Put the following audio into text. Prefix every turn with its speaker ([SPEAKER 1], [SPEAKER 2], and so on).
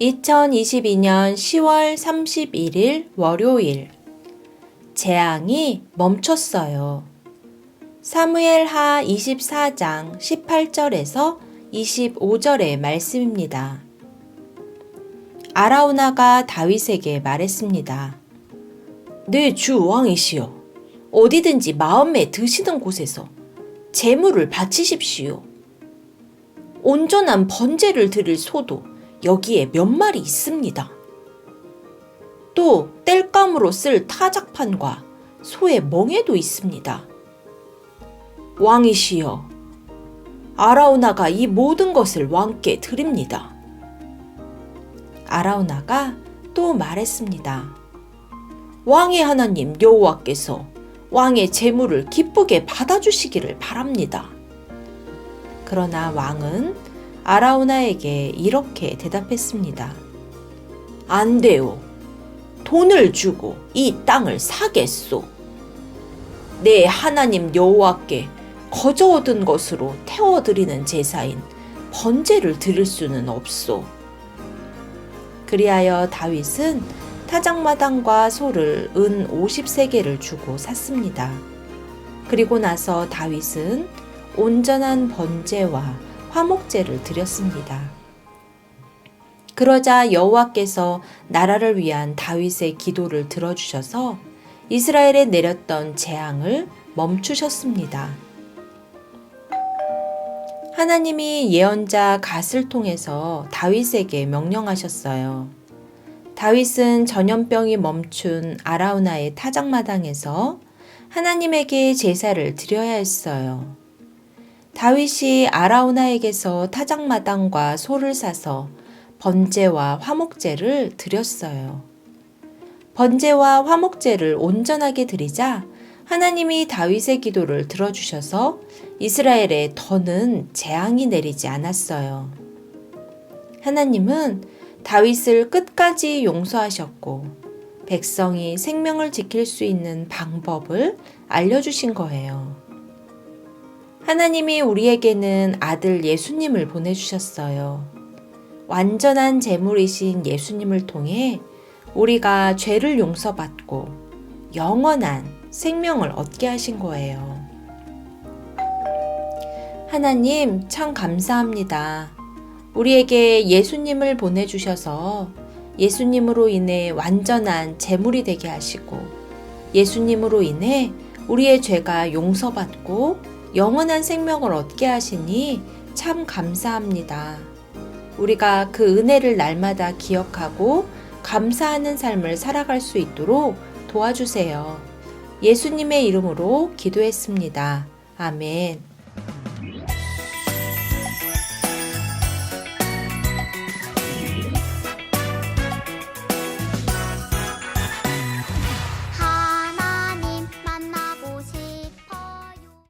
[SPEAKER 1] 2022년 10월 31일 월요일 재앙이 멈췄어요. 사무엘 하 24장 18절에서 25절의 말씀입니다. 아라우나가 다윗에게 말했습니다. 네주 왕이시여, 어디든지 마음에 드시는 곳에서 재물을 바치십시오. 온전한 번제를 드릴 소도 여기에 몇 마리 있습니다. 또 땔감으로 쓸 타작판과 소의 멍에도 있습니다. 왕이시여, 아라우나가 이 모든 것을 왕께 드립니다. 아라우나가 또 말했습니다. 왕의 하나님 여호와께서 왕의 재물을 기쁘게 받아주시기를 바랍니다. 그러나 왕은 아라우나에게 이렇게 대답했습니다. 안 돼요. 돈을 주고 이 땅을 사겠소. 내 하나님 여호와께 거저 얻은 것으로 태워드리는 제사인 번제를 드릴 수는 없소. 그리하여 다윗은 타작마당과 소를 은 50세계를 주고 샀습니다. 그리고 나서 다윗은 온전한 번제와 화목제를 드렸습니다. 그러자 여호와께서 나라를 위한 다윗의 기도를 들어주셔서 이스라엘에 내렸던 재앙을 멈추셨습니다. 하나님이 예언자 갓을 통해서 다윗에게 명령하셨어요. 다윗은 전염병이 멈춘 아라우나의 타작마당에서 하나님에게 제사를 드려야 했어요. 다윗이 아라우나에게서 타작마당과 소를 사서 번제와 화목제를 드렸어요. 번제와 화목제를 온전하게 드리자 하나님이 다윗의 기도를 들어주셔서 이스라엘에 더는 재앙이 내리지 않았어요. 하나님은 다윗을 끝까지 용서하셨고 백성이 생명을 지킬 수 있는 방법을 알려주신 거예요. 하나님이 우리에게는 아들 예수님을 보내주셨어요. 완전한 제물이신 예수님을 통해 우리가 죄를 용서받고 영원한 생명을 얻게 하신 거예요. 하나님 참 감사합니다. 우리에게 예수님을 보내주셔서 예수님으로 인해 완전한 제물이 되게 하시고 예수님으로 인해 우리의 죄가 용서받고 영원한 생명을 얻게 하시니 참 감사합니다. 우리가 그 은혜를 날마다 기억하고 감사하는 삶을 살아갈 수 있도록 도와주세요. 예수님의 이름으로 기도했습니다. 아멘.